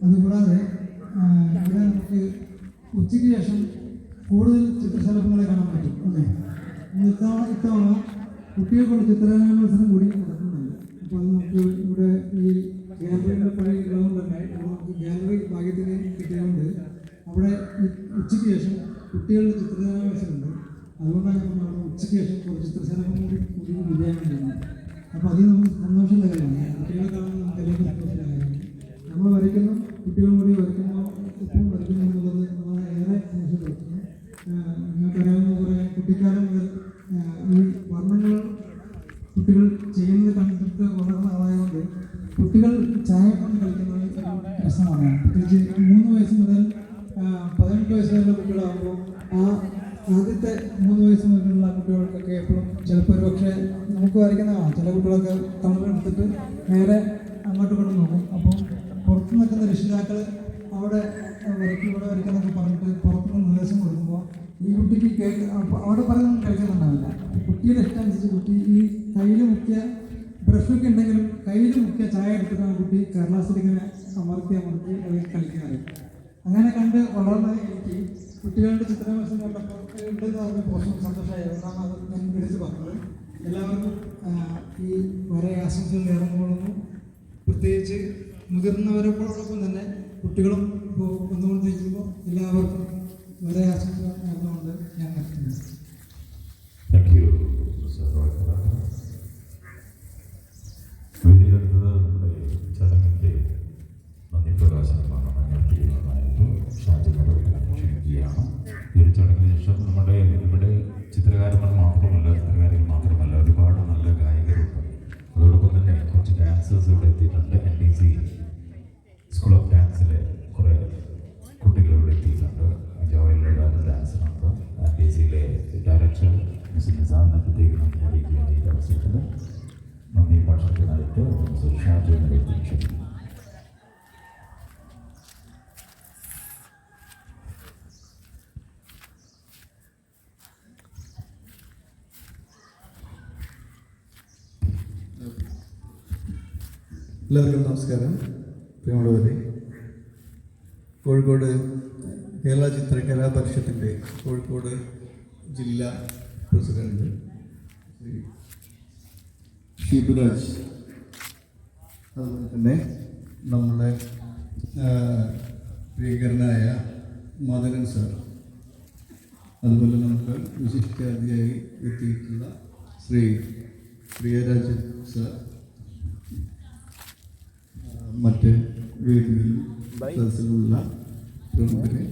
അതുകൂടാതെ ഇവിടെ നമുക്ക് ഉച്ചയ്ക്ക് ശേഷം കൂടുതൽ ചിത്രശലഭങ്ങളെ കാണാൻ പറ്റും അല്ലേ? ഇത്തവണ ഇത്തവണ കുട്ടികൾക്കുള്ള ചിത്രരചന മത്സരം കൂടി നടക്കുന്നുണ്ട്. അപ്പോൾ നമുക്ക് ഇവിടെ ഈ ഗാലറിയുടെ പഴയ ഉള്ളതുകൊണ്ട് തന്നെ നമുക്ക് ഗാലറി ഭാഗ്യത്തിന് കിട്ടിയതുകൊണ്ട് അവിടെ ഉച്ചയ്ക്ക് ശേഷം കുട്ടികളുടെ ചിത്രരചന മത്സരമുണ്ട്. അതുകൊണ്ടാണ് നമ്മൾ ഉച്ചയ്ക്ക് ശേഷം കുറച്ച് ചിത്രശലഭം കൂടി അപ്പോൾ അത് നമുക്ക് സന്തോഷമുള്ള കാര്യമാണ്. കുട്ടികളെ കാണുമ്പോൾ നമുക്ക് സന്തോഷമുള്ള കാര്യമാണ്. നമ്മൾ വരയ്ക്കുന്നു കുട്ടികൾ കൂടി വരയ്ക്കുന്നു എപ്പോഴും വരയ്ക്കുന്നു എന്നുള്ളത് നമ്മളെ ഏറെ സന്തോഷപ്പെടുത്തുന്നു. നിങ്ങൾക്കറിയാവുന്ന കുറേ കുട്ടിക്കാലം മുതൽ ഈ വർണങ്ങൾ കുട്ടികൾ ചെയ്യുന്നത് കണ്ടിട്ട് വളർന്ന ആളായതുകൊണ്ട് കുട്ടികൾ ചായ കൊണ്ട് കളിക്കുന്നത് ഒരു രസമാണ് പ്രത്യേകിച്ച് മൂന്ന് വയസ്സ് മുതൽ പതിനെട്ട് വയസ്സ് വരെയുള്ള കുട്ടികളാകുമ്പോൾ ആ ആദ്യത്തെ മൂന്ന് വയസ്സ് മുതലുള്ള കുട്ടികൾക്കൊക്കെ എപ്പോഴും ചിലപ്പോൾ ഒരു പക്ഷേ നമുക്ക് വരയ്ക്കുന്ന കാണാം ചില കുട്ടികളൊക്കെ തമിഴെടുത്തിട്ട് നേരെ അങ്ങോട്ട് കൊണ്ട് നോക്കും. അപ്പോൾ പുറത്ത് നിൽക്കുന്ന രക്ഷിതാക്കൾ അവിടെ വരയ്ക്കും ഇവിടെ വരയ്ക്കുന്നൊക്കെ പറഞ്ഞിട്ട് പുറത്തുനിന്ന് നിർദ്ദേശം കൊടുക്കുമ്പോൾ ഈ കുട്ടിക്ക് അപ്പൊ അവിടെ പറയുന്നത് കഴിക്കുന്നുണ്ടാവില്ല കുട്ടിയുടെ ഇഷ്ടം അനുസരിച്ച് കുട്ടി ഈ കയ്യിൽ മുക്കിയ ബ്രഷൊക്കെ ഉണ്ടെങ്കിലും കയ്യിൽ മുക്കിയ ചായ എടുത്തിട്ടാണ് കുട്ടി കേരളാസിലിങ്ങനെ അമർത്തി അമർത്തി അതിൽ കളിക്കുന്നത്. അങ്ങനെ കണ്ട് വളർന്ന എനിക്ക് കുട്ടികളുടെ ചിത്രമത്സരം കണ്ടപ്പോൾ ഉണ്ടെന്ന് പറഞ്ഞ പോഷൻ സന്തോഷമായി. അതാണ് അത് ഞാൻ വിളിച്ച് പറഞ്ഞത് എല്ലാവർക്കും ഈ വരെ ആശംസകൾ നേർന്നുകൊള്ളുന്നു. പ്രത്യേകിച്ച് മുതിർന്നവരോടൊപ്പം തന്നെ കുട്ടികളും എല്ലാവർക്കും നമസ്കാരം. പ്രിയമുള്ളവരെ കോഴിക്കോട് കേരള ചിത്രകലാ പരിഷത്തിന്റെ കോഴിക്കോട് ജില്ലാ പ്രസിഡന്റ് ഷിബുരാജ്. അതുപോലെ തന്നെ നമ്മുടെ പ്രിയകരനായ മദനൻ സാർ. അതുപോലെ നമുക്ക് വിശിഷ്ടാതിഥിയായി എത്തിയിട്ടുള്ള ശ്രീ പ്രിയരാജൻ സാർ. മറ്റ് വേദികളിൽ സദസ്സിലുള്ള പ്രമുഖരെ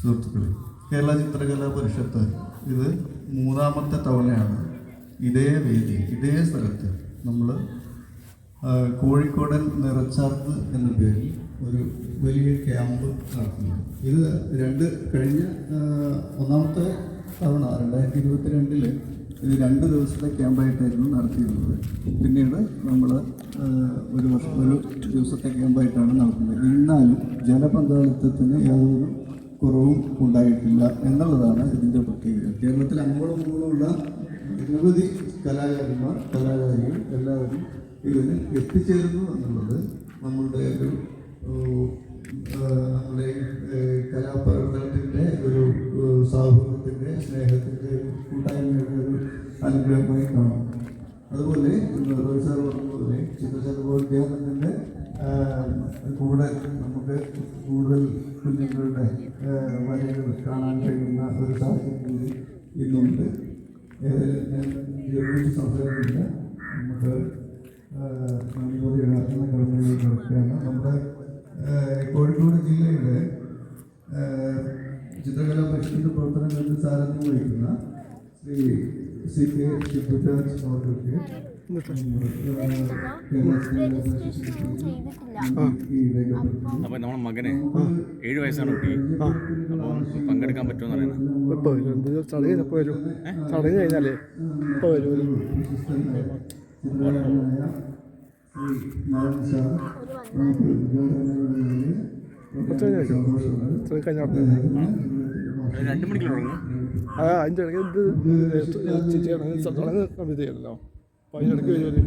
സുഹൃത്തുക്കളെ. കേരള ചിത്രകലാ പരിഷത്ത് ഇത് മൂന്നാമത്തെ തവണയാണ്. ഇതേ വേദി ഇതേ സ്ഥലത്ത് നമ്മൾ കോഴിക്കോടൻ നിറച്ചാർത്ത് എന്ന പേരിൽ ഒരു വലിയ ക്യാമ്പ് നടത്തുന്നു. ഇത് രണ്ട് കഴിഞ്ഞ ഒന്നാമത്തെ തവണ രണ്ടായിരത്തി ഇരുപത്തിരണ്ടിൽ ഇത് രണ്ട് ദിവസത്തെ ക്യാമ്പായിട്ടായിരുന്നു നടത്തിയിരുന്നത്. പിന്നീട് നമ്മൾ ഒരു വർഷം ഒരു ദിവസത്തെ ക്യാമ്പായിട്ടാണ് നടത്തുന്നത്. എന്നാലും ജനപങ്കാളിത്തത്തിന് യാതൊരു കുറവും ഉണ്ടായിട്ടില്ല എന്നുള്ളതാണ് ഇതിന്റെ പ്രത്യേകത. കേരളത്തിൽ അങ്ങോളം ഇങ്ങോളമുള്ള നിരവധി കലാകാരന്മാർ കലാകാരികൾ എല്ലാവരും ഇതിന് എത്തിച്ചേരുന്നു എന്നുള്ളത് നമ്മളുടെ ഒരു നമ്മുടെ കലാപ്രകടനത്തിന്റെ ഒരു സൗഹൃദത്തിന്റെ സ്നേഹത്തിന്റെ കൂട്ടായ്മയുടെ ഒരു അനുഗ്രഹമായി കാണും അതുപോലെ റോയ് സാർ പറഞ്ഞതുപോലെ ചിത്രശലഭോദ്യാനത്തിന്റെ കൂടെ നമുക്ക് കൂടുതൽ കുഞ്ഞുങ്ങളുടെ വരകൾ കാണാൻ കഴിയുന്ന ഒരു സാഹചര്യം ഇന്നുണ്ട്. ഏതായാലും സംസാരിക്കില്ല. നമുക്ക് നന്ദി പറയുക എന്ന നടക്കുകയാണ്. നമ്മുടെ കോഴിക്കോട് ജില്ലയുടെ ചിത്രകലാ പരിഷത്തിന്റെ പ്രവർത്തനങ്ങൾക്ക് സാരഥ്യം വഹിക്കുന്ന ശ്രീ സി കെ ഷിബുരാജ് അവർക്ക് അപ്പൊ നമ്മുടെ മകനെ ഏഴ് വയസ്സാണ് കുട്ടി. അപ്പോൾ പങ്കെടുക്കാൻ പറ്റുമെന്ന് പറയുന്നത് ഇപ്പോൾ വരും. എന്ത് ചടങ്ങ് ഇപ്പോൾ വരും. ചടങ്ങ് കഴിഞ്ഞാലേ ഇപ്പോൾ വരും. കഴിഞ്ഞാൽ ഇത്ര കഴിഞ്ഞാൽ രണ്ട് മണിക്കൂർ തുടങ്ങും. ആ അതിന്റെ ഇടയ്ക്ക് ഇത് ചെയ്യണം സമയത്ത് ചെയ്യണല്ലോ. അപ്പോൾ അതിനിടയ്ക്ക് വരുമല്ലോ